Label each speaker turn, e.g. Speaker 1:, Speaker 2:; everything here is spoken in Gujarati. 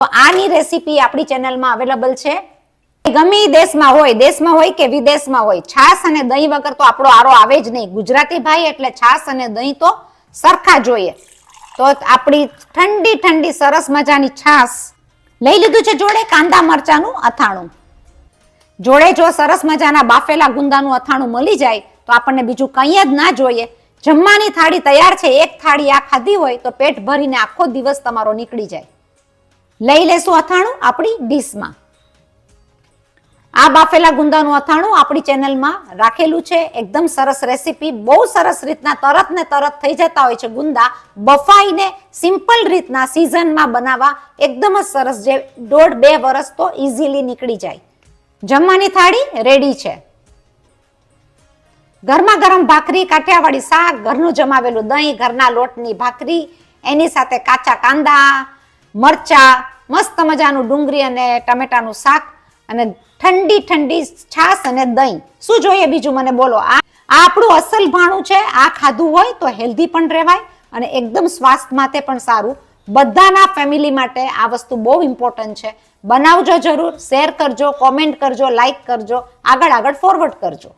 Speaker 1: તો આની રેસીપી આપણી ચેનલમાં અવેલેબલ છે. ગમે દેશમાં હોય દેશમાં હોય કે વિદેશમાં હોય છાસ અને દહીં વગર તો આપણો આરો આવે જ નહીં. ગુજરાતી ભાઈ એટલે છાસ અને દહીં તો સરખા જોઈએ. તો આપણી ઠંડી ઠંડી, સરસ મજાની છાસ લઈ લીધું છે જોડે કાંદા મરચાનું અથાણું. જોડે જો સરસ મજાના બાફેલા ગુંદાનું અથાણું મળી જાય, તો આપણને બીજું કંઈ જ ના જોઈએ. જમવાની થાળી તૈયાર છે, એક થાળી આ ખાધી હોય તો પેટ ભરીને આખો દિવસ તમારો નીકળી જાય. લઈ લેશું અથાણું આપણી ડીશમાં. આ બાફેલા ગુંદાનું અથાણું આપણી ચેનલમાં રાખેલું છે. એકદમ સરસ રેસીપી. બહુ સરસ રીતના તરત ને તરત થઈ જતા હોય છે ગુંદા. બફાઈને સિમ્પલ રીતના સિઝનમાં બનાવવા એકદમ જ સરસ જે દોઢ બે વરસ તો ઇઝીલી નીકળી જાય. જમવાની થાળી રેડી છે. ઘરમાં ગરમ ભાખરી, કાઠિયાવાડી શાક, ઘરનું જમાવેલું દહીં, ઘરના લોટની ભાખરી, એની સાથે કાચા કાંદા, મરચા મસ્ત મજાનું ડુંગળી અને ટમેટાનું શાક અને ઠંડી ઠંડી છાશ અને દહીં. શું જોઈએ બીજું મને બોલો? આ આપણું અસલ ભાણું છે, આ ખાધું હોય તો હેલ્ધી પણ રહેવાય અને એકદમ સ્વાસ્થ્ય માટે પણ સારું. બધાના ફેમિલી માટે આ વસ્તુ બહુ ઇમ્પોર્ટન્ટ છે. બનાવજો જરૂર શેર કરજો કોમેન્ટ કરજો લાઈક કરજો, આગળ આગળ ફોરવર્ડ કરજો.